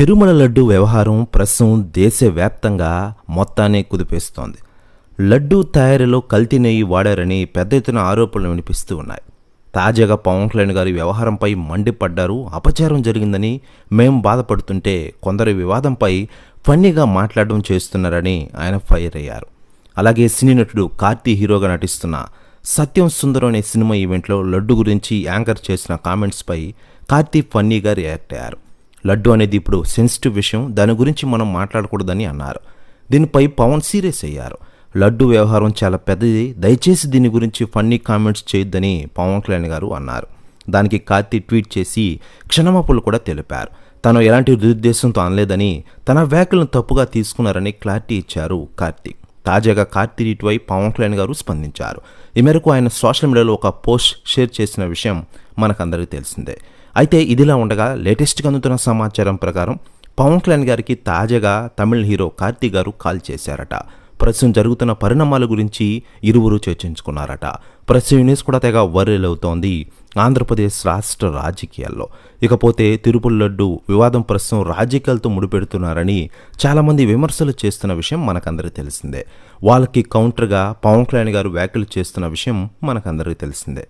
తిరుమల లడ్డు వ్యవహారం ప్రస్తుతం దేశవ్యాప్తంగా మొత్తాన్ని కుదిపేస్తోంది. లడ్డు తయారీలో కల్తీ నెయ్యి వాడారని పెద్ద ఎత్తున ఆరోపణలు వినిపిస్తూ ఉన్నాయి. తాజాగా పవన్ కళ్యాణ్ గారి వ్యవహారంపై మండిపడ్డారు. అపచారం జరిగిందని మేం బాధపడుతుంటే కొందరు వివాదంపై ఫన్నీగా మాట్లాడడం చేస్తున్నారని ఆయన ఫైర్ అయ్యారు. అలాగే సినీ నటుడు కార్తీ హీరోగా నటిస్తున్న సత్యం సుందరం అనే సినిమా ఈవెంట్లో లడ్డు గురించి యాంకర్ చేసిన కామెంట్స్పై కార్తీ ఫన్నీగా రియాక్ట్ అయ్యారు. లడ్డు అనేది ఇప్పుడు సెన్సిటివ్ విషయం దాని గురించి మనం మాట్లాడకూడదని అన్నారు. దీనిపై పవన్ సీరియస్ అయ్యారు. లడ్డు వ్యవహారం చాలా పెద్దది దయచేసి దీని గురించి ఫన్నీ కామెంట్స్ చేయొద్దని పవన్ కళ్యాణ్ గారు అన్నారు. దానికి కార్తీ ట్వీట్ చేసి క్షణమాపులు కూడా తెలిపారు. తాను ఎలాంటి దురుద్దేశంతో అనలేదని తన వ్యాఖ్యలను తప్పుగా తీసుకున్నారని క్లారిటీ ఇచ్చారు కార్తీక్. తాజాగా కార్తీ ఇటువై పవన్ కళ్యాణ్ గారు స్పందించారు. ఈ మేరకు ఆయన సోషల్ మీడియాలో ఒక పోస్ట్ షేర్ చేసిన విషయం మనకందరికీ తెలిసిందే. అయితే ఇదిలా ఉండగా లేటెస్ట్గా అందుతున్న సమాచారం ప్రకారం పవన్ కళ్యాణ్ గారికి తాజాగా తమిళ హీరో కార్తీ గారు కాల్ చేశారట. ప్రస్తుతం జరుగుతున్న పరిణామాల గురించి ఇరువురు చర్చించుకున్నారట. ప్రస్తుతం న్యూస్ కూడా తెగ వైరల్ అవుతోంది. ఆంధ్రప్రదేశ్ రాష్ట్ర రాజకీయాల్లో. ఇకపోతే తిరుపతి లడ్డు వివాదం ప్రస్తుతం రాజకీయాలతో ముడిపెడుతున్నారని చాలామంది విమర్శలు చేస్తున్న విషయం మనకందరికీ తెలిసిందే. వాళ్ళకి కౌంటర్గా పవన్ కళ్యాణ్ గారు వ్యాఖ్యలు చేస్తున్న విషయం మనకందరికీ తెలిసిందే.